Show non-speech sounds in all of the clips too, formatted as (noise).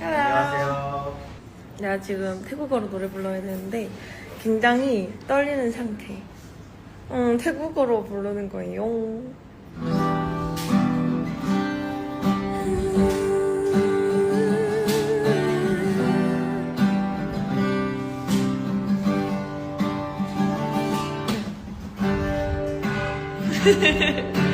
안녕하세요. 내가 지금 태국어로 노래 불러야 되는데 굉장히 떨리는 상태. 음, 태국어로 부르는 거예요. (laughs)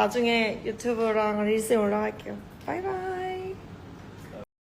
나중에 유튜브랑 릴스에 올라갈게요. 바이바이.